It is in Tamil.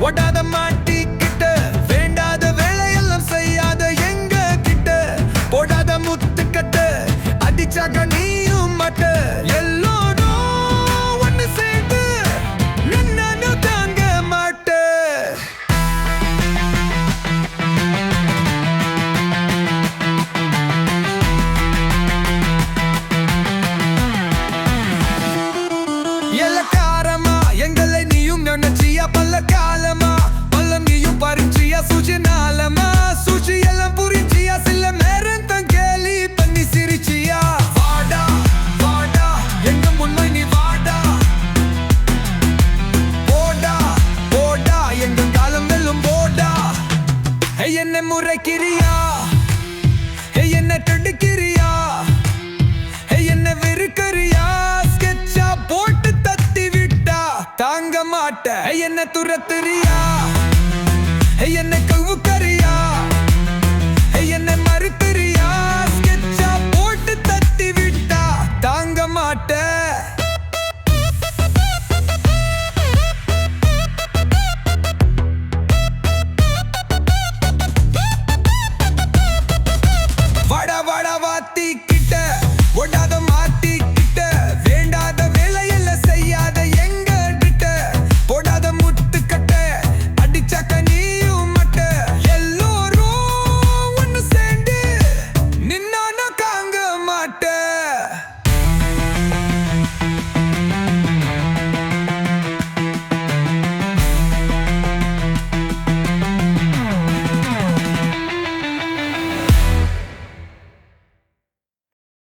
ஒட்டாத மாட்ட என்ன முறைக்கிறியா? என்ன கண்டுக்கிறியா என்ன வெறுக்கறியா? ஸ்கெட்சா போட்டு தத்தி விட்டா தாங்க மாட்ட என்ன துரத்துறியா? என்ன கவுக்கு கிட்ட ஒடாத